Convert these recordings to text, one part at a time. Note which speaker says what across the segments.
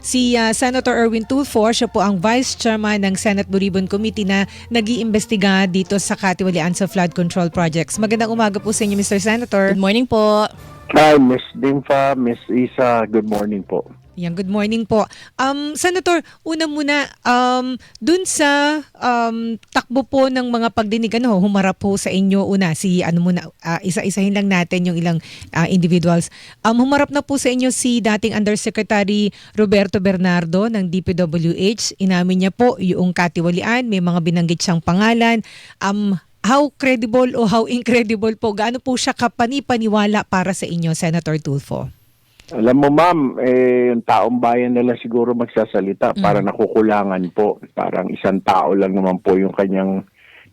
Speaker 1: si ah, Senator Erwin Tulfo. Siya po ang Vice Chairman ng Senate Buribon Committee na nag-iimbestiga dito sa katiwalian sa flood control projects. Magandang umaga po sa inyo, Mr. Senator.
Speaker 2: Good morning po.
Speaker 3: Hi, Miss Dimfa, Miss Isa, good morning po.
Speaker 1: Yan, good morning po. Um, Senator, una muna, um, dun sa um, takbo po ng mga pagdinig, ano, humarap po sa inyo una, si, ano muna, ah, isa-isahin lang natin yung ilang ah, individuals. Um, humarap na po sa inyo si dating Undersecretary Roberto Bernardo ng DPWH. Inamin niya po yung katiwalian, may mga binanggit siyang pangalan. Um, how credible o how incredible po, gaano po siya kapanipaniwala para sa inyo, Senator Tulfo?
Speaker 3: Alam mo ma'am, eh, yung taong bayan nila siguro magsasalita, para nakukulangan po. Parang isang tao lang naman po yung kanyang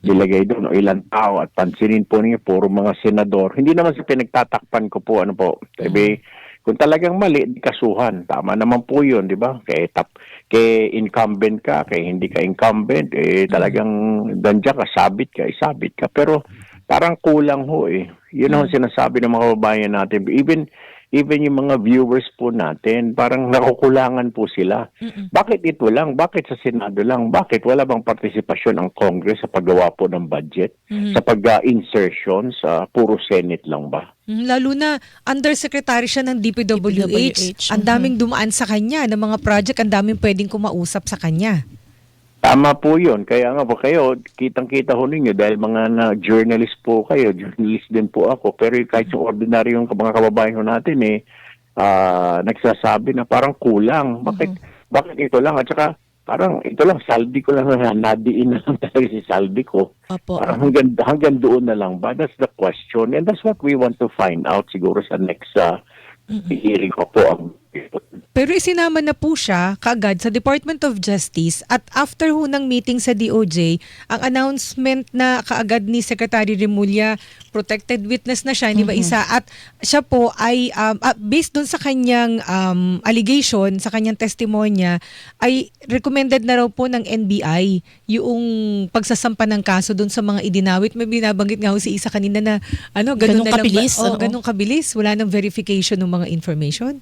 Speaker 3: nilagay doon o ilang tao at pansinin po niyo puro mga senador. Hindi naman sa pinagtatakpan ko po ano po. Sabi, kung talagang mali, di kasuhan. Tama naman po yun, di ba? Kay, tap, kay incumbent ka, kay hindi ka incumbent, eh talagang dandya ka, sabit ka, eh, sabit ka. Pero parang kulang ho eh. Yun ang sinasabi ng mga kababayan natin. Even even yung mga viewers po natin, parang nakukulangan po sila. Bakit ito lang? Bakit sa Senado lang? Bakit wala bang partisipasyon ang Congress sa paggawa po ng budget? Sa pag-insertion sa puro Senate lang ba?
Speaker 1: Mm, Lalo na undersecretary siya ng DPWH.
Speaker 2: DPWH,
Speaker 1: Ang daming dumaan sa kanya ng mga project, ang daming pwedeng kumausap sa kanya.
Speaker 3: Tama po yun. Kaya nga po kayo, kitang-kita ho ninyo dahil mga na, journalist po kayo, journalist din po ako. Pero kahit yung ordinary yung mga kababayan ho natin eh, ah, nagsasabi na parang kulang. Bakit, bakit ito lang? At saka, parang ito lang, saldi ko lang na nadiin na lang talaga si saldi ko.
Speaker 2: Opo.
Speaker 3: Parang hanggang, hanggang doon na lang ba? That's the question. And that's what we want to find out siguro sa next uh, hearing ko po. Ang,
Speaker 1: Pero isinama na po siya kaagad sa Department of Justice at after ho ng meeting sa DOJ, ang announcement na kaagad ni Secretary Remulla, protected witness na siya, hindi ba isa? At siya po ay, um, ah, based dun sa kanyang um, allegation, sa kanyang testimonya, ay recommended na raw po ng NBI yung pagsasampa ng kaso dun sa mga idinawit. May binabanggit nga ho si Isa kanina na ano, ganun,
Speaker 2: Ganun
Speaker 1: na lang ba-
Speaker 2: kabilis,
Speaker 1: Oh,
Speaker 2: oo.
Speaker 1: ganun kabilis. Wala nang verification ng mga information.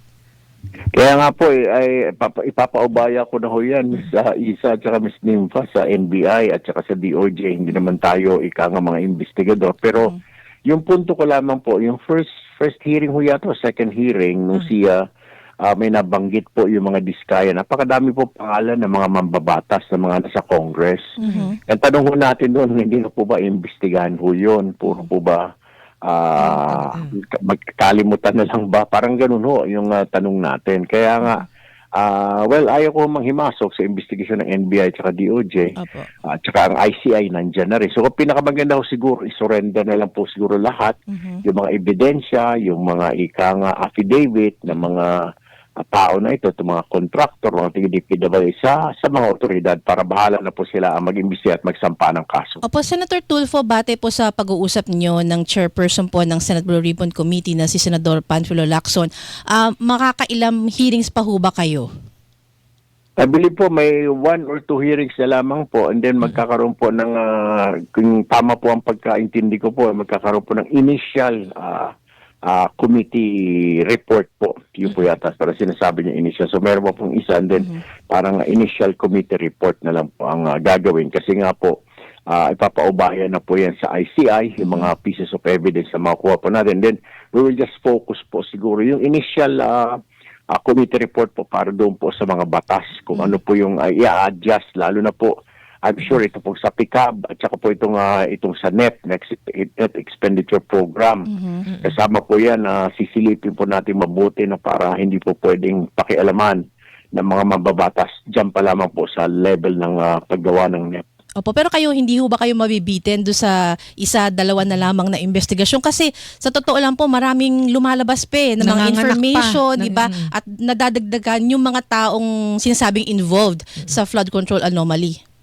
Speaker 3: Kaya nga po, eh, ay, ipapa, ipapaubaya ko na ho yan sa ISA at saka Ms. Nympha sa NBI at saka sa DOJ. Hindi naman tayo ika nga mga investigador. Pero yung punto ko lamang po, yung first first hearing ho yata, o second hearing, nung siya ah, may nabanggit po yung mga diskaya. Napakadami po pangalan ng mga mambabatas na mga nasa Congress. Ang tanong ho natin doon, hindi na po ba imbestigahan ho yun? Puro po ba ah magkakalimutan na lang ba? Parang ganun ho yung ah, tanong natin. Kaya nga, ah, well, ayaw ko manghimasok sa investigasyon ng NBI at DOJ.
Speaker 2: Opo.
Speaker 3: At saka ang ICI nandyan na rin. So, pinakamaganda ho siguro, isurrender na lang po siguro lahat. Yung mga ebidensya, yung mga ika nga affidavit ng mga tao na ito, itong mga contractor, mga tigidipidabay sa, sa mga otoridad para bahala na po sila ang mag-imbestiga at magsampa ng kaso.
Speaker 2: Opo, Senator Tulfo, bate po sa pag-uusap niyo ng chairperson po ng Senate Blue Ribbon Committee na si Senador Panfilo Lacson. Ah, makakailang hearings pa ho ba kayo?
Speaker 3: I believe po may one or two hearings na lamang po and then magkakaroon po ng, ah, kung tama po ang pagkaintindi ko po, magkakaroon po ng initial ah, ah, committee report po. Yun po yata, para sinasabi niya initial. So meron po pong isa and then parang initial committee report na lang po ang ah, gagawin. Kasi nga po, ah, ipapaubayan na po yan sa ICI, yung mga pieces of evidence na makuha po natin. Then we will just focus po siguro yung initial ah, ah, committee report po para doon po sa mga batas kung ano po yung uh, i-adjust lalo na po I'm sure ito po sa PICAB at saka po itong ah, itong sa NEP Next Net Expenditure Program. Kasama po 'yan na sisilipin po natin mabuti na para hindi po pwedeng pakialaman ng mga mababatas diyan pa lamang po sa level ng ah, paggawa ng NEP.
Speaker 2: Opo, pero kayo hindi ho ba kayo mabibitin do sa isa, dalawa na lamang na investigasyon? Kasi sa totoo lang po, maraming lumalabas pa eh, na mga information, di ba?
Speaker 1: Mm.
Speaker 2: At nadadagdagan yung mga taong sinasabing involved sa flood control anomaly.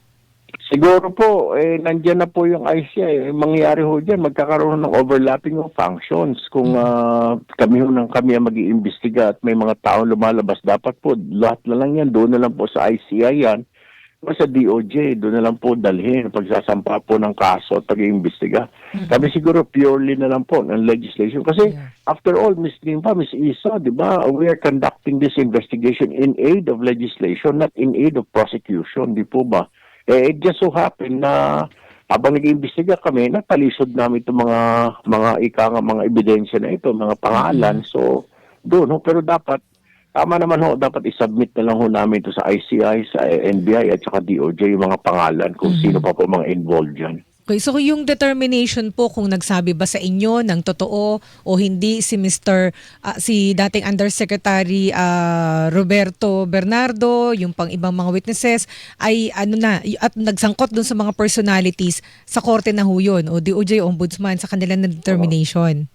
Speaker 3: Siguro po, eh, nandyan na po yung ICI. Eh, mangyayari ho dyan, magkakaroon ng overlapping of functions. Kung ah, kami ho ng kami ang mag-iimbestiga at may mga tao lumalabas, dapat po lahat na lang yan, doon na lang po sa ICI yan. sa DOJ, doon na lang po dalhin pagsasampa po ng kaso at pag-iimbestiga. Kami siguro purely na lang po ng legislation. Kasi
Speaker 1: Yeah.
Speaker 3: after all, Ms. Limpa, Ms. Isa, di ba, we are conducting this investigation in aid of legislation, not in aid of prosecution, di po ba? Eh, it just so happen na habang nag-iimbestiga kami, natalisod namin itong mga mga ika nga mga ebidensya na ito, mga pangalan. So, doon, ho, pero dapat Tama naman ho, dapat isubmit na lang ho namin ito sa ICI, sa NBI at saka DOJ yung mga pangalan kung sino pa po mga involved dyan.
Speaker 1: Okay, so yung determination po kung nagsabi ba sa inyo ng totoo o hindi si Mr. ah, si dating Undersecretary ah, Roberto Bernardo, yung pang ibang mga witnesses ay ano na at nagsangkot dun sa mga personalities sa korte na ho yun o DOJ Ombudsman sa kanila na determination.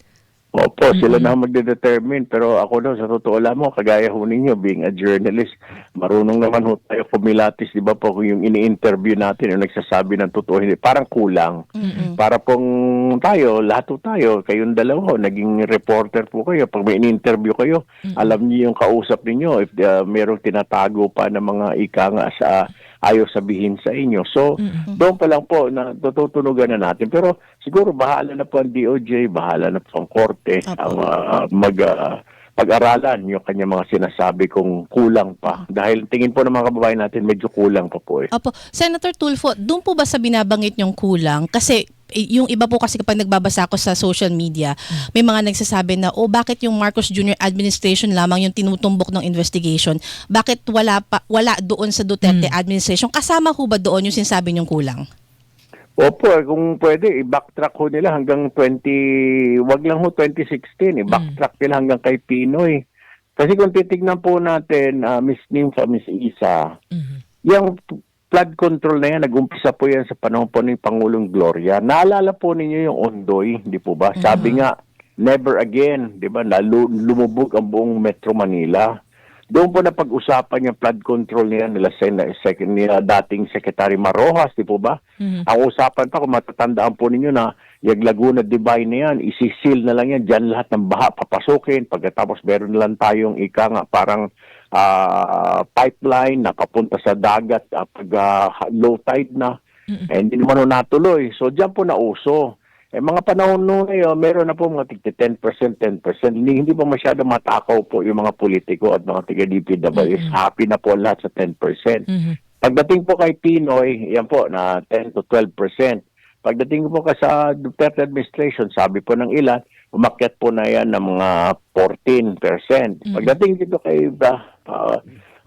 Speaker 3: Opo, sila na magde-determine. Pero ako daw, sa totoo lang mo, kagaya ho ninyo, being a journalist, marunong naman ho tayo kumilatis, di ba po, kung yung ini-interview natin, yung nagsasabi ng totoo, hindi, parang kulang. Para pong tayo, lahat ho tayo, kayong dalawa, naging reporter po kayo. Pag may in-interview kayo, alam niyo yung kausap ninyo, if uh, merong tinatago pa ng mga ika nga sa ayaw sabihin sa inyo. So, doon pa lang po na tututunugan na natin. Pero siguro bahala na po ang DOJ, bahala na po ang korte
Speaker 2: Apo.
Speaker 3: ang ah, mag ah, pag-aralan yung kanya mga sinasabi kung kulang pa. Dahil tingin po ng mga kababayan natin medyo kulang pa po eh.
Speaker 2: Opo. Senator Tulfo, doon po ba sa binabanggit niyong kulang? Kasi yung iba po kasi kapag nagbabasa ako sa social media, may mga nagsasabi na, oh, bakit yung Marcos Jr. administration lamang yung tinutumbok ng investigation? Bakit wala pa wala doon sa Duterte administration? Kasama ho ba doon yung sinasabi niyong kulang?
Speaker 3: Opo, kung pwede, i-backtrack ho nila hanggang 20, wag lang ho 2016, i-backtrack nila hanggang kay Pinoy. Kasi kung titignan po natin, ah, Miss Nympha, Miss Isa, yung flood control na yan, nag-umpisa po yan sa panahon po ni Pangulong Gloria. Naalala po ninyo yung Ondoy, di po ba? Sabi nga, never again, di ba? Nalu- lumubog ang buong Metro Manila. Doon po na pag-usapan yung flood control niya nila second nila dating Secretary Marojas, di po ba? Ang usapan pa, kung matatandaan po ninyo na yung Laguna Divine na yan, isisil na lang yan, dyan lahat ng baha papasukin. Pagkatapos meron lang tayong ika nga parang ah, pipeline na papunta sa dagat ah, pag ah, low tide na. Eh, hindi naman natuloy. So, dyan po nauso. Eh, mga panahon noon ngayon, meron na po mga tigti 10%, 10%. Hindi, hindi pa masyado matakaw po yung mga politiko at mga tiga-DPWs. Happy na po lahat sa 10%. Pagdating po kay Pinoy, yan po, na 10 to 12%. Pagdating po ka sa Duterte administration, sabi po ng ilan, umakyat po na yan ng mga 14%. Pagdating dito kay uh, uh,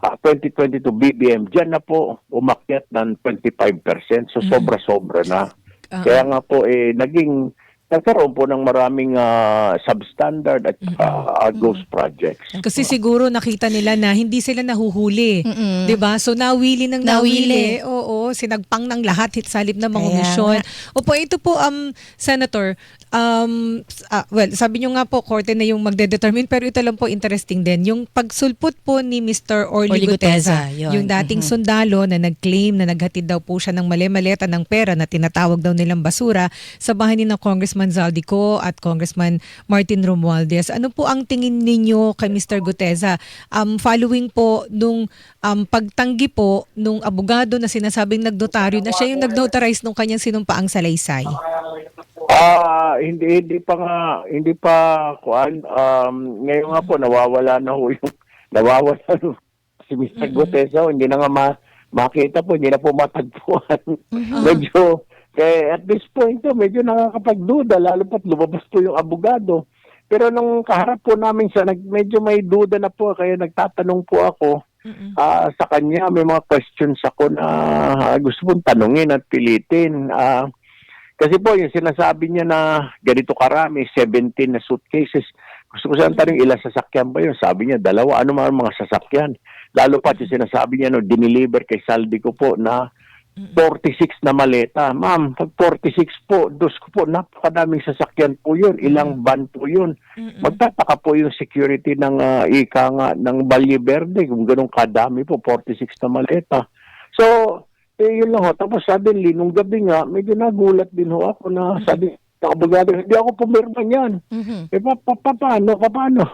Speaker 3: uh, 2022 BBM, dyan na po umakyat ng 25%. So sobra-sobra na.
Speaker 1: Ah.
Speaker 3: Kaya nga po, eh, naging nagkaroon po ng maraming ah, substandard at ah, ghost projects.
Speaker 1: Kasi siguro nakita nila na hindi sila nahuhuli.
Speaker 2: Mm-mm.
Speaker 1: 'Di ba? So nawili ng
Speaker 2: Nawili.
Speaker 1: nawili. Oo, sinagpang ng lahat hit salib ng mga
Speaker 2: Kaya
Speaker 1: komisyon. Opo, ito po um senator um ah, well, sabi niyo nga po korte na yung magde-determine pero ito lang po interesting din yung pagsulpot po ni Mr. Orly,
Speaker 2: Orly
Speaker 1: Guteza,
Speaker 2: yun.
Speaker 1: yung dating
Speaker 2: Mhm.
Speaker 1: sundalo na nag-claim na naghatid daw po siya ng mali-maleta ng pera na tinatawag daw nilang basura sa bahay ni na Congressman Zaldico at Congressman Martin Romualdez. Ano po ang tingin ninyo kay Mr. Guteza? Um, following po nung um, pagtanggi po nung abogado na sinasabing nagnotaryo na siya yung nag-notarize nung kanyang sinumpaang salaysay.
Speaker 3: Ah, hindi hindi pa nga hindi pa kuan um ngayon nga po nawawala na ho yung nawawala na si Mr. Gutesa hindi na nga ma, makita po hindi na po matagpuan. medyo kaya at this point to medyo nakakapagduda lalo pat lumabas po yung abogado. Pero nung kaharap po namin siya, nag, medyo may duda na po kaya nagtatanong po ako ah, sa kanya. May mga questions ako na ah, gusto pong tanungin at pilitin. Ah, kasi po, yung sinasabi niya na ganito karami, 17 na suitcases. Gusto ko saan tanong, ilang sasakyan ba yun? Sabi niya, dalawa. Ano mga mga sasakyan? Lalo pa yung sinasabi niya, no, diniliver kay Saldi ko po na 46 na maleta. Ma'am, pag 46 po, dos ko po, napakadaming sasakyan po yun. Ilang van po yun. Magtataka po yung security ng ah, ika nga ng Valle Verde kung ganun kadami po, 46 na maleta. So, eh, yun lang ho. Tapos suddenly, nung gabi nga, medyo nagulat din ho ako na sabi, ng abogado, hindi ako pumirma niyan.
Speaker 2: Mhm.
Speaker 3: Eh, pa, pa, pa, paano, pa, paano?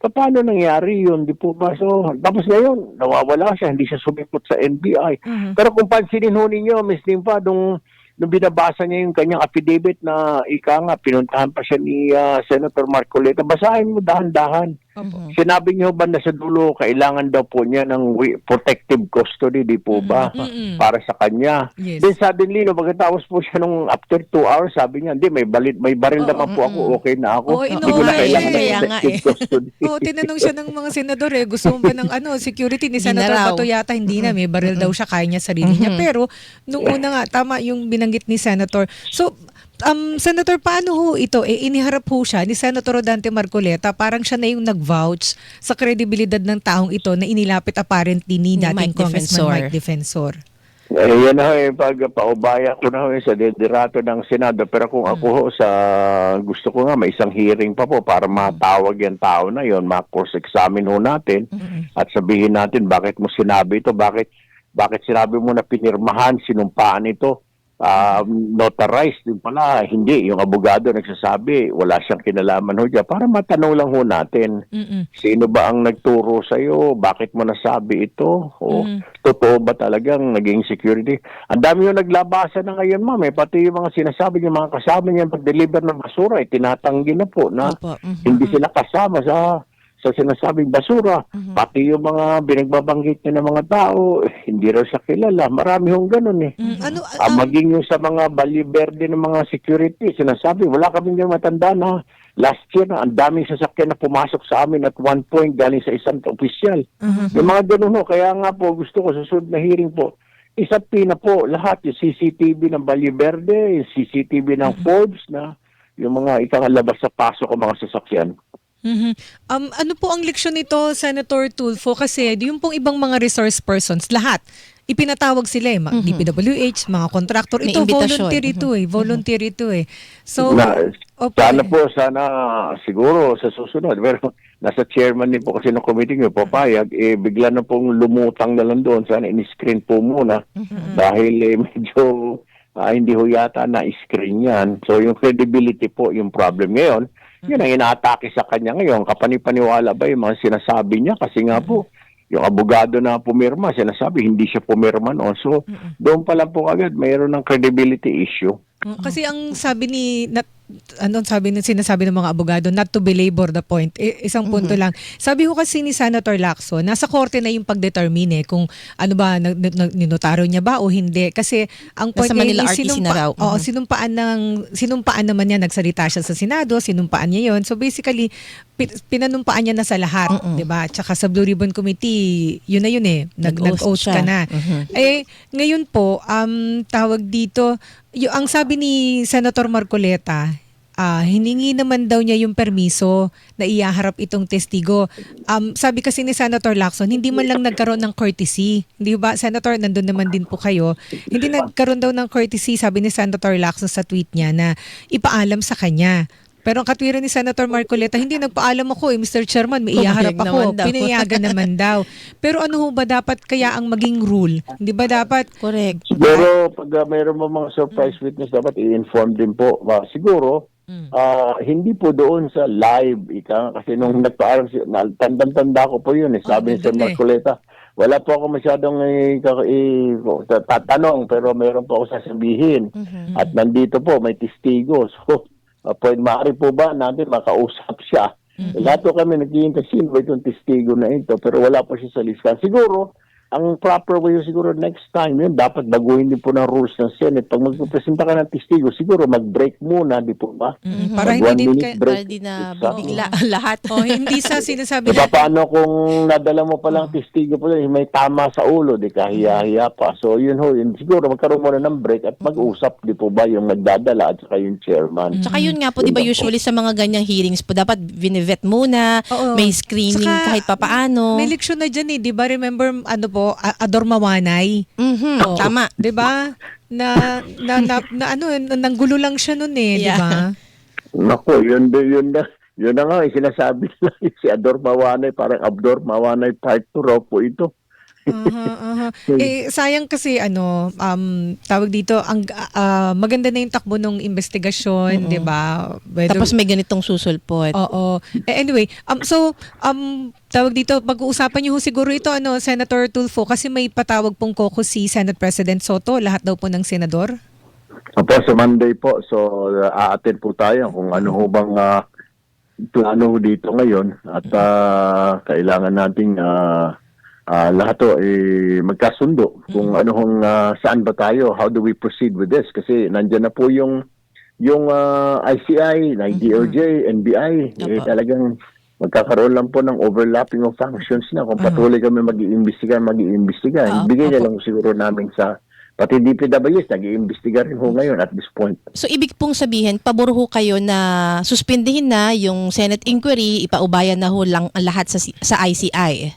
Speaker 3: Paano nangyari yun, di po ba? So, tapos ngayon, nawawala siya, hindi siya sumipot sa NBI.
Speaker 1: Mhm.
Speaker 3: Pero kung pansinin ho ninyo, Ms. Limpa, nung, nung binabasa niya yung kanyang affidavit na ika nga, pinuntahan pa siya ni ah, Senator Marcoleta, basahin mo dahan-dahan.
Speaker 1: Opo.
Speaker 3: Sinabi niyo ba na sa dulo, kailangan daw po niya ng protective custody, di po ba?
Speaker 1: Mm-mm.
Speaker 3: Para sa kanya.
Speaker 1: Yes.
Speaker 3: Then suddenly, no, pagkatapos po siya nung after two hours, sabi niya, hindi, may, balit, may baril
Speaker 1: Oo,
Speaker 3: naman po ako, okay na ako.
Speaker 1: Oo,
Speaker 3: Hindi
Speaker 1: inuwi
Speaker 3: ko na kailangan
Speaker 1: eh.
Speaker 3: ng
Speaker 2: Kaya nga
Speaker 3: protective
Speaker 2: eh.
Speaker 3: custody.
Speaker 1: Oo, tinanong siya ng mga senador eh, gusto mo ba ng ano, security ni Senator. Bato yata, hindi na, may baril daw siya, kaya niya sarili niya.
Speaker 2: Mhm.
Speaker 1: Pero, nung una nga, tama yung binanggit ni Senator. So, um, Senator, paano ho ito? Eh, iniharap ho siya ni Senator Rodante Marcoleta, parang siya na yung nag-vouch sa kredibilidad ng taong ito na inilapit apparently ni dating
Speaker 2: Mike
Speaker 1: Congressman
Speaker 2: Defensor.
Speaker 1: Mike Defensor.
Speaker 3: Eh, yan na ho, eh, pag paubaya ko na ho eh, sa dedirato ng Senado. Pero kung ako ho, sa gusto ko nga, may isang hearing pa po para matawag yung tao na yon ma-cross-examine ho natin at sabihin natin bakit mo sinabi ito, bakit bakit sinabi mo na pinirmahan, sinumpaan ito, um, notarized din pala, hindi. Yung abogado nagsasabi, wala siyang kinalaman ho dyan. Para matanong lang ho natin,
Speaker 1: Mm-mm.
Speaker 3: Sino ba ang nagturo sa iyo? Bakit mo nasabi ito? O
Speaker 1: Mhm.
Speaker 3: totoo ba talagang naging security? Ang dami yung naglabasa na ngayon, ma'am. Eh. Pati yung mga sinasabi niya, mga kasama niya pag-deliver ng basura, eh, tinatanggi na po na
Speaker 2: Opo. mhm.
Speaker 3: hindi sila kasama sa sa sinasabing basura. Pati yung mga binagbabanggit niya ng mga tao, eh, hindi raw siya kilala. Marami hong ganun eh.
Speaker 1: Mm, Ano,
Speaker 3: Ah,
Speaker 1: um,
Speaker 3: maging yung sa mga baliberde ng mga security, sinasabi, wala kami nga matanda na last year na ang daming sasakyan na pumasok sa amin at one point galing sa isang opisyal.
Speaker 1: Mhm.
Speaker 3: Yung mga ganun ho, kaya nga po gusto ko sa susunod na hearing po, isapi na po lahat yung CCTV ng Baliberde, yung CCTV ng Forbes na yung mga ikangalabas sa pasok ng mga sasakyan.
Speaker 1: Mhm. Um, ano po ang leksyon nito, Senator Tulfo? Kasi yung pong ibang mga resource persons, lahat, ipinatawag sila eh, mga DPWH, mga contractor. Ito,
Speaker 2: imbitasyon.
Speaker 1: voluntary to eh. Voluntary to eh. So,
Speaker 3: na,
Speaker 1: opo,
Speaker 3: sana po, sana siguro sa susunod, pero nasa chairman din po kasi ng committee yung papayag, eh bigla na pong lumutang na lang doon, sana in-screen po muna dahil eh, medyo ah, hindi ho yata na-screen yan. So yung credibility po yung problem ngayon, yun ang inaatake sa kanya ngayon. Kapanipaniwala ba yung mga sinasabi niya? Kasi nga po, yung abogado na pumirma, sinasabi hindi siya pumirma noon. So doon pa lang po agad, mayroon ng credibility issue.
Speaker 1: Mm, Kasi ang sabi ni ano sabi ng sinasabi ng mga abogado not to belabor the point. I- isang punto lang. Sabi ko kasi ni Senator Lacson, nasa korte na yung pagdetermine eh, kung ano ba nag, nag, ninotaro niya ba o hindi kasi ang point niya
Speaker 2: Manila RTC na raw.
Speaker 1: Oo,
Speaker 2: Mhm.
Speaker 1: sinumpaan ng sinumpaan naman niya nagsalita siya sa Senado, sinumpaan niya 'yon. So basically pi- pinanumpaan niya na sa lahat, 'di ba? Tsaka sa Blue Ribbon Committee, yun na yun eh. Nag,
Speaker 2: Nag-oath
Speaker 1: nag-oath ka na.
Speaker 2: Mhm.
Speaker 1: Eh, ngayon po, um, tawag dito, yung, ang sabi ni Senator Marcoleta, ah, hiningi naman daw niya yung permiso na iyaharap itong testigo. Um, sabi kasi ni Senator Lacson, hindi man lang nagkaroon ng courtesy. Hindi ba, Senator, nandun naman din po kayo. Hindi nagkaroon daw ng courtesy, sabi ni Senator Lacson sa tweet niya, na ipaalam sa kanya. Pero ang katwiran ni Senator Marcoleta, hindi nagpaalam ako eh, Mr. Chairman, may iyaharap ako.
Speaker 2: naman.
Speaker 1: Pinayagan naman daw. Pero ano ho ba dapat kaya ang maging rule? Hindi ba dapat
Speaker 2: Correct.
Speaker 3: Siguro, pag uh, mayroon mo mga surprise witness, dapat i-inform din po. Uh, siguro,
Speaker 1: Mm.
Speaker 3: ah, hindi po doon sa live, ika, kasi nung nagpaalam, si- na- tandang-tanda ko po yun, eh, sabi ni Sir
Speaker 1: eh.
Speaker 3: Marcoleta. Wala po ako masyadong eh, eh, tatanong, pero meron po ako sasabihin.
Speaker 2: Mhm.
Speaker 3: At nandito po, may testigo. So, pwede, maaari po ba natin makausap siya? Lahat po kami naghihintay, sino ba itong testigo na ito? Pero wala po siya sa listahan. Siguro, ang proper way siguro next time yun, dapat baguhin din po ng rules ng Senate. Pag magpresenta ka ng testigo, siguro mag-break muna, di po ba?
Speaker 1: Mm, para
Speaker 3: Mag
Speaker 1: hindi din
Speaker 3: break.
Speaker 2: Para di na bigla lahat.
Speaker 1: Oh, hindi sa sinasabi na
Speaker 3: paano kung nadala mo pa lang testigo lang, may tama sa ulo, di kahiya-hiya pa. So yun ho, yun, siguro magkaroon muna ng break at mag-usap, di po ba, yung nagdadala at saka yung chairman.
Speaker 2: Tsaka yun nga po, di ba usually sa mga ganyang hearings po, dapat vinivet muna,
Speaker 1: Oo.
Speaker 2: may screening
Speaker 1: Tsaka,
Speaker 2: kahit papaano.
Speaker 1: may leksyon na dyan eh, 'di ba? Remember ano po, A- Ador Mawanay?
Speaker 2: Mhm,
Speaker 1: Oh,
Speaker 2: Tama.
Speaker 1: 'Di ba? Na, na, na, na ano, na- nanggulo lang siya noon eh, 'di ba?
Speaker 3: Nako, yun, din- yun na. Yun na nga, eh, sinasabi nila si Ador Mawanay, parang Abdor Mawanay part 2 raw po ito.
Speaker 1: Aha, aha. Eh, sayang kasi ano, um, tawag dito, ang ah, maganda na yung takbo ng investigasyon, di ba? Whether-
Speaker 2: Tapos may ganitong susulpot.
Speaker 1: Oo. Eh, anyway, um, so, um, tawag dito, pag-uusapan niyo siguro ito, ano, Senator Tulfo, kasi may patawag pong koko si Senate President Soto, lahat daw po ng senador.
Speaker 3: Opo, sa Monday po. So, uh, a-attend po tayo kung ano ho bang uh, plano dito ngayon. At uh, kailangan nating uh, uh, lahat to eh, magkasundo kung ano hong uh, saan ba tayo, how do we proceed with this. Kasi nandyan na po yung yung uh, ICI, na DOJ, NBI, eh,
Speaker 2: Opo.
Speaker 3: talagang magkakaroon lang po ng overlapping of functions na. Kung patuloy kami mag-iimbestiga, mag-iimbestiga.
Speaker 2: Ah,
Speaker 3: Bigay na lang siguro namin sa Pati DPWS, nag-iimbestiga rin ho ngayon at this point.
Speaker 2: So ibig pong sabihin, pabor ho kayo na suspindihin na yung Senate inquiry, ipaubayan na ho lang ang lahat sa sa ICI.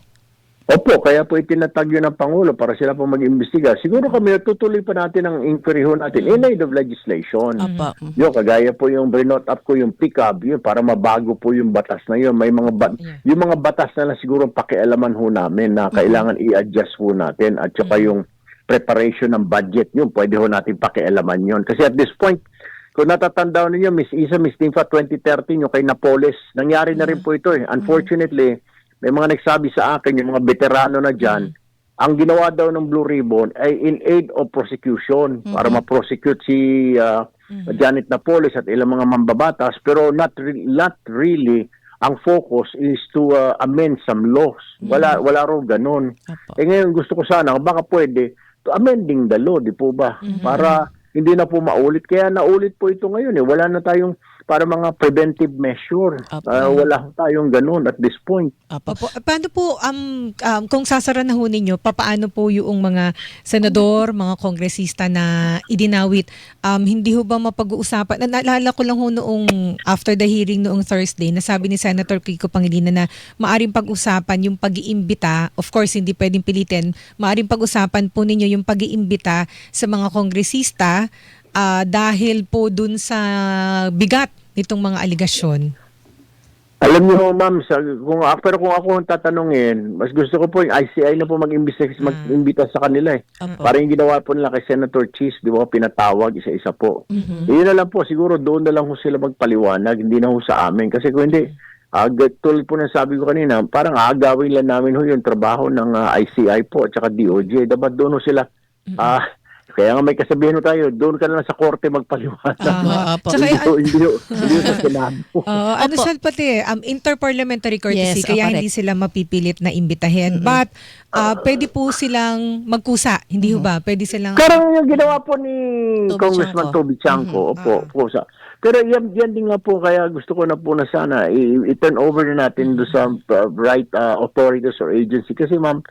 Speaker 3: Opo, kaya po itinatag yun ng Pangulo para sila po mag-imbestiga. Siguro kami tutuloy pa natin ang inquiry ho natin in aid of legislation.
Speaker 2: Apa.
Speaker 3: Yung kagaya po yung brinot up ko yung pick-up, yun para mabago po yung batas na yun. May mga ba- yung mga batas na lang siguro pakialaman ho namin na kailangan i-adjust ho natin at saka yung preparation ng budget yun, pwede ho natin pakialaman yun. Kasi at this point, kung natatandaan ninyo, Miss Isa, Miss Timfa, 2013, yung kay Napoles, nangyari na rin po ito eh. Unfortunately, may mga nagsabi sa akin, yung mga veterano na dyan, ang ginawa daw ng Blue Ribbon ay in aid of prosecution para ma-prosecute si ah, Janet Napoles at ilang mga mambabatas pero not re- not really ang focus is to ah, amend some laws. Wala wala raw ganun.
Speaker 2: Apo.
Speaker 3: Eh ngayon gusto ko sana baka pwede to amending the law, di po ba? Para hindi na po maulit. Kaya naulit po ito ngayon eh. Wala na tayong para mga preventive measure.
Speaker 2: Apo.
Speaker 3: Ah, wala tayong ganun at this point.
Speaker 2: Apa.
Speaker 1: Opo. Paano po, um, um, kung sasara na ho ninyo, papaano po yung mga senador, mga kongresista na idinawit? Um, hindi ho ba mapag-uusapan? Na- Naalala ko lang ho noong after the hearing noong Thursday, nasabi ni Senator Kiko Pangilinan na maaring pag-usapan yung pag-iimbita, of course hindi pwedeng pilitin, maaring pag-usapan po ninyo yung pag-iimbita sa mga kongresista ah, dahil po dun sa bigat nitong mga aligasyon.
Speaker 3: Alam niyo, ma'am, sa, kung, ah, pero kung ako ang tatanungin, mas gusto ko po yung ICI na po mag-imbita, mag-imbita sa kanila eh.
Speaker 2: Apo.
Speaker 3: Parang yung ginawa po nila kay Senator Cheese, di ba, pinatawag isa-isa po. Yun na lang po, siguro doon na lang ho sila magpaliwanag, hindi na ho sa amin. Kasi kung hindi, ah, g- tulad po ng sabi ko kanina, parang aagawin lang namin ho yung trabaho ng ah, ICI po at saka DOJ. Dapat doon ho sila, ah, kaya nga may kasabihan ho tayo, doon ka na lang sa korte magpaliwanag.
Speaker 2: Ah, apo.
Speaker 1: Tsaka,
Speaker 3: hindi, ho, hindi, hindi sa Senado.
Speaker 1: Oo, ano siya pati, um, interparliamentary courtesy,
Speaker 2: Yes,
Speaker 1: kaya hindi sila mapipilit na imbitahin. But, uh, pwede po silang magkusa, hindi ho ba? Pwede silang...
Speaker 3: Karang yung ginawa po ni
Speaker 2: Toby
Speaker 3: Congressman. Toby Chanco, opo,
Speaker 1: Ah.
Speaker 3: po sa. Pero yan, yan din nga po, kaya gusto ko na po na sana i- i-turn over na natin do sa uh, right uh, authorities or agency. Kasi ma'am, na,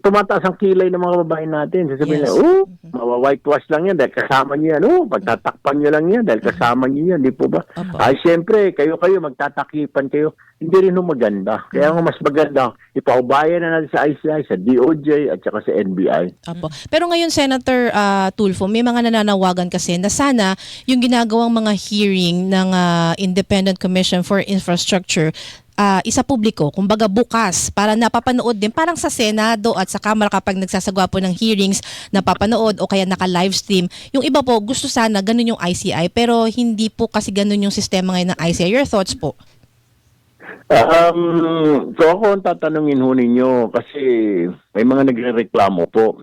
Speaker 3: tumataas ang kilay ng mga babae natin. Sasabihin
Speaker 2: Yes.
Speaker 3: na, oh, mawa-whitewash lang yan dahil kasama niyo yan. Oh, pagtatakpan niyo lang yan dahil kasama niyo yan, di po ba?
Speaker 2: Opo.
Speaker 3: Ay, siyempre, kayo-kayo, magtatakipan kayo. Hindi rin ho maganda. Kaya nga mas maganda, ipaubayan na natin sa ICI, sa DOJ, at saka sa NBI.
Speaker 2: Apo. Pero ngayon, Senator ah, Tulfo, may mga nananawagan kasi na sana yung ginagawang mga hearing ng ah, Independent Commission for Infrastructure ah, isa publiko, kumbaga bukas, para napapanood din, parang sa Senado at sa Kamara kapag nagsasagawa po ng hearings, napapanood o kaya naka-live stream. Yung iba po, gusto sana ganun yung ICI, pero hindi po kasi ganun yung sistema ngayon ng ICI. Your thoughts po?
Speaker 3: Um, so ako ang tatanungin ho ninyo kasi may mga nagre-reklamo po.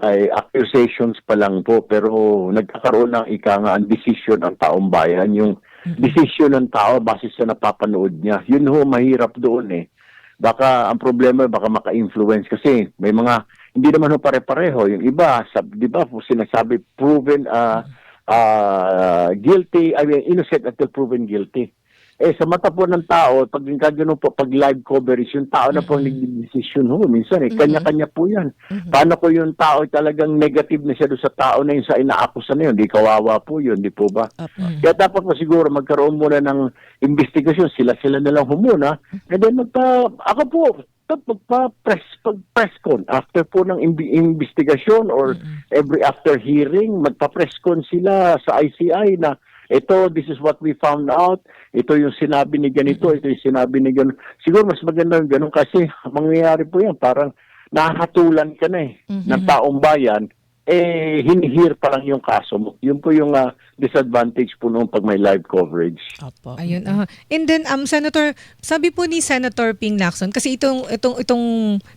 Speaker 3: Ay accusations pa lang po pero nagkakaroon ng ika nga ang decision ng taong bayan. Yung decision ng tao base sa napapanood niya. Yun ho mahirap doon eh. Baka ang problema baka maka-influence kasi may mga hindi naman ho pare-pareho. Yung iba sab, di ba po sinasabi proven uh, uh, guilty I mean innocent until proven guilty eh, sa mata po ng tao, pag ganun po, pag live coverage, yung tao na po ang nagdidesisyon ho. Minsan, eh, kanya-kanya po yan. Paano ko yung tao talagang negative na siya doon sa tao na yun sa inaakusa na yun? Di kawawa po yun, di po ba? Kaya dapat po siguro magkaroon muna ng investigasyon. Sila-sila na lang humuna. And then magpa, ako po, dapat magpa-press, pag-press con. After po ng imbi- investigasyon or every after hearing, magpa-press con sila sa ICI na ito, this is what we found out. Ito yung sinabi ni ganito, ito yung sinabi ni ganito. Siguro mas maganda yung ganun kasi ang mangyayari po yan. Parang nakakatulan ka na eh
Speaker 2: Mhm.
Speaker 3: ng taong bayan, eh hinihir pa lang yung kaso mo. Yun po yung ah, disadvantage po noon pag may live coverage.
Speaker 2: Opo.
Speaker 1: Ayun. aha. And then um Senator, sabi po ni Senator Ping Lacson kasi itong itong itong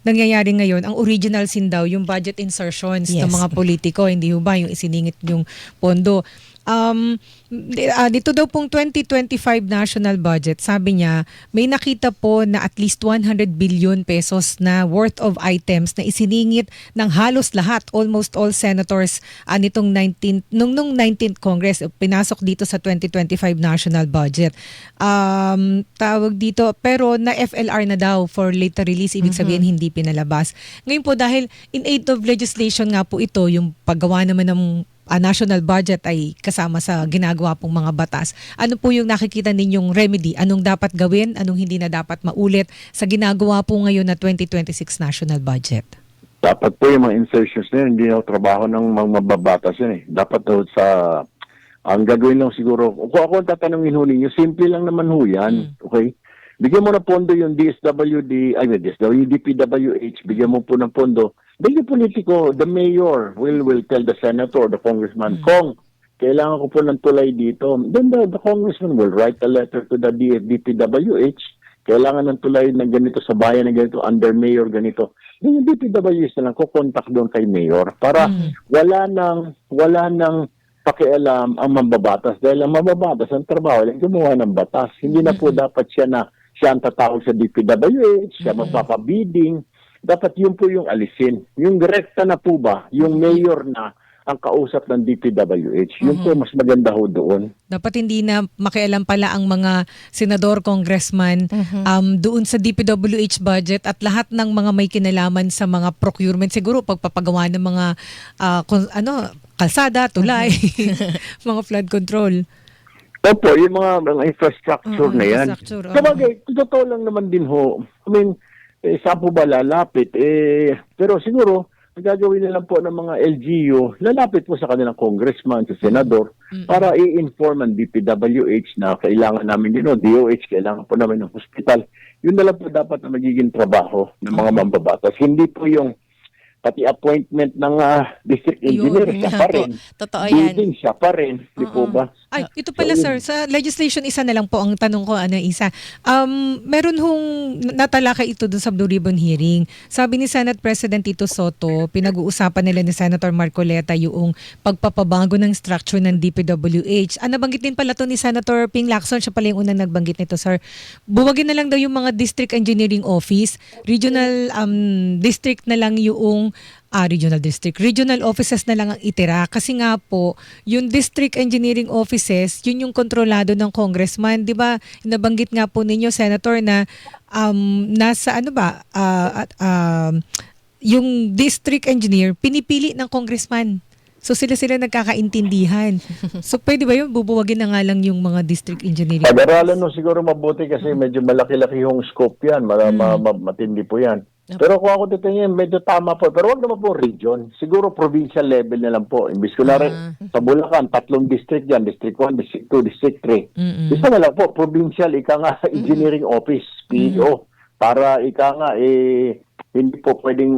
Speaker 1: nangyayari ngayon, ang original sin daw yung budget insertions ng
Speaker 2: Yes.
Speaker 1: mga politiko, hindi ba yung isiningit yung pondo. Um ah, dito daw pong 2025 national budget, sabi niya, may nakita po na at least 100 billion pesos na worth of items na isiningit ng halos lahat, almost all senators ah, nitong 19 nung nung 19th Congress pinasok dito sa 2025 national budget. Um tawag dito pero na FLR na daw for later release ibig sabihin hindi pinalabas. Ngayon po dahil in aid of legislation nga po ito yung paggawa naman ng ah, national budget ay kasama sa ginagawa pong mga batas. Ano po yung nakikita ninyong remedy? Anong dapat gawin? Anong hindi na dapat maulit sa ginagawa po ngayon na 2026 national budget?
Speaker 3: Dapat po yung mga insertions na yun, hindi na trabaho ng mga mababatas yun eh. Dapat po sa, ang gagawin lang siguro, kung ako ang tatanungin ho ninyo, simple lang naman ho yan, okay? Bigyan mo ng pondo yung DSWD, ay, DSWD, DPWH, bigyan mo po ng pondo. Then politiko, the mayor will will tell the senator, the congressman, Kong, kailangan ko po ng tulay dito. Then the, the congressman will write a letter to the DPWH, kailangan ng tulay ng ganito sa bayan ng ganito, under mayor ganito. Then yung DPWH na lang, kukontak doon kay mayor para wala nang, wala nang pakialam ang mambabatas dahil ang mambabatas ang trabaho lang gumawa ng batas. Hindi na po dapat siya na siya ang tatawag sa DPWH, siya magpapabidding. Dapat yun po yung alisin. Yung direkta na po ba, yung mayor na ang kausap ng DPWH, yun po mas maganda ho doon.
Speaker 1: Dapat hindi na makialam pala ang mga senador, congressman um, doon sa DPWH budget at lahat ng mga may kinalaman sa mga procurement. Siguro pagpapagawa ng mga kon- ano, kalsada, tulay, mga flood control.
Speaker 3: Opo, yung mga, mga infrastructure
Speaker 1: Oo,
Speaker 3: na yan.
Speaker 1: infrastructure, oo.
Speaker 3: Sabagay, totoo lang naman din ho. I mean, eh, saan po ba lalapit? Eh, pero siguro, ang gagawin na lang po ng mga LGU, lalapit po sa kanilang congressman, sa senador, para i-inform ang DPWH na kailangan namin din, o DOH, kailangan po namin ng hospital. Yun na lang po dapat na magiging trabaho ng mga mambabatas. Hindi po yung pati appointment ng ah, district engineer,
Speaker 2: Ayun
Speaker 3: siya pa
Speaker 2: po.
Speaker 3: rin.
Speaker 2: Totoo yan.
Speaker 3: Building, siya pa rin. Di po ba?
Speaker 1: Ay, ito pala
Speaker 3: So,
Speaker 1: sir, sa legislation isa na lang po ang tanong ko ano isa. Um, meron hong natalakay ito dun sa Blue Ribbon hearing. Sabi ni Senate President Tito Soto, pinag-uusapan nila ni Senator Marcoleta yung pagpapabago ng structure ng DPWH. Ah, nabanggit din pala to ni Senator Ping Lacson, siya pala yung unang nagbanggit nito, sir. Buwagin na lang daw yung mga district engineering office, regional um, district na lang yung ah, regional district. Regional offices na lang ang itira kasi nga po, yung district engineering offices, yun yung kontrolado ng congressman. Di ba, nabanggit nga po ninyo, Senator, na um, nasa ano ba, at, um, yung district engineer, pinipili ng congressman. So sila-sila nagkakaintindihan. So pwede ba yun? Bubuwagin na nga lang yung mga district engineering.
Speaker 3: Pag-aralan mo siguro mabuti kasi medyo malaki-laki yung scope yan. Ma- ma- ma- matindi po yan. Pero kung ako titingin, medyo tama po. Pero wag naman po region. Siguro provincial level na lang po. Imbis ko na rin, sa Bulacan, tatlong district yan. District 1, District 2, District 3.
Speaker 1: Mm-mm.
Speaker 3: Isa na lang po, provincial, ika nga engineering office, PEO. Para ika nga, eh, hindi po pwedeng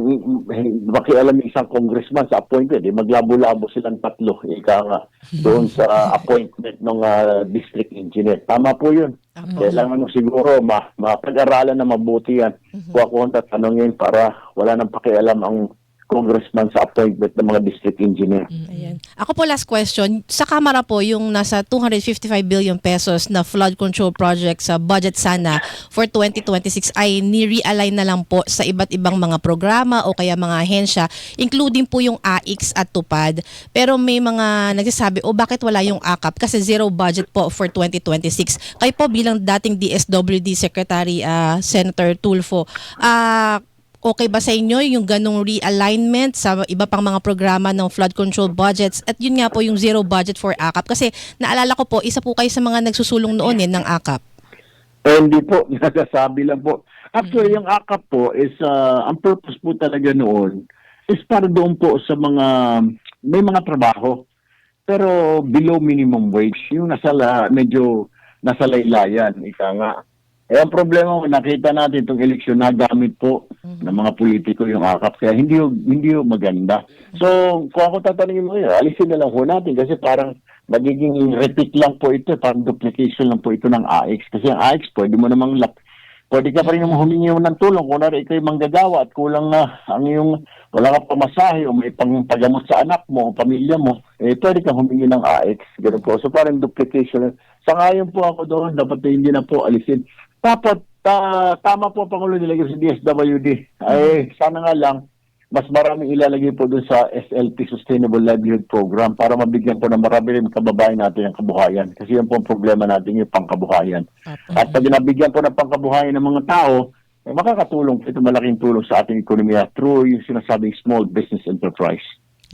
Speaker 3: makialam yung isang congressman sa appointment. Eh, maglabo-labo silang tatlo, ika nga, doon sa appointment ng ah, district engineer. Tama po yun. Kailangan mo siguro ma mapag-aralan na mabuti yan. Kung ako ang tatanungin para wala nang pakialam ang congressman sa appointment ng mga district engineer.
Speaker 2: Ayan. Ako po last question, sa Kamara po yung nasa 255 billion pesos na flood control project sa budget sana for 2026 ay ni-realign na lang po sa iba't ibang mga programa o kaya mga ahensya, including po yung AIX at TUPAD. Pero may mga nagsasabi, oh bakit wala yung AKAP? Kasi zero budget po for 2026. Kayo po bilang dating DSWD Secretary ah, Senator Tulfo, ah okay ba sa inyo yung ganong realignment sa iba pang mga programa ng flood control budgets at yun nga po yung zero budget for AKAP kasi naalala ko po isa po kayo sa mga nagsusulong noon eh ng AKAP.
Speaker 3: Eh, hindi po, nagsasabi lang po. Actually, yung AKAP po is, ah, ang purpose po talaga noon is para doon po sa mga, may mga trabaho, pero below minimum wage, yung nasa, la, medyo nasa laylayan, ika nga. Eh, ang problema, nakita natin itong eleksyon na gamit po ng mga politiko yung akap. Kaya hindi yung, hindi yung maganda. So, kung ako tatanungin mo yun, alisin na lang po natin kasi parang magiging repeat lang po ito, parang duplication lang po ito ng AX. Kasi ang AX, pwede mo namang lap, pwede ka pa rin humingi ng tulong. Kung nari ikaw manggagawa at kulang na ang iyong, wala ka pamasahe o may pangpagamot sa anak mo o pamilya mo, eh pwede kang humingi ng AX. Ganun po. So parang duplication. Sa ngayon po ako doon, dapat na hindi na po alisin. Dapat, ta- tama po ang Pangulo nilagay sa DSWD. Ay, sana nga lang, mas maraming ilalagay po doon sa SLP Sustainable Livelihood Program para mabigyan po ng marami rin kababayan natin ang kabuhayan. Kasi yan po ang problema natin yung pangkabuhayan. At pag nabigyan po ng pangkabuhayan ng mga tao, eh, makakatulong ito malaking tulong sa ating ekonomiya through yung sinasabing small business enterprise.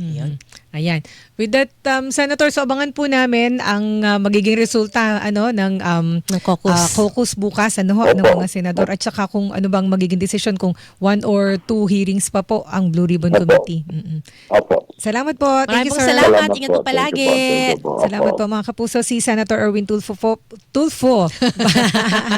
Speaker 1: Mhm. Ayan. With that, um, Senator, so abangan po namin ang uh, magiging resulta ano ng um,
Speaker 2: Ng caucus.
Speaker 1: ah, caucus bukas ano ho, ng mga senador at saka kung ano bang magiging decision kung one or two hearings pa po ang Blue Ribbon
Speaker 3: Opo.
Speaker 1: Committee. Mm-mm.
Speaker 3: Opo.
Speaker 1: Salamat po. Thank
Speaker 2: Maraming
Speaker 1: you, sir.
Speaker 2: salamat.
Speaker 3: Salamat
Speaker 2: Ingat
Speaker 3: po.
Speaker 2: palagi.
Speaker 3: Thank you po. Thank you po.
Speaker 1: Salamat po mga kapuso si Senator Erwin Tulfo. Tulfo.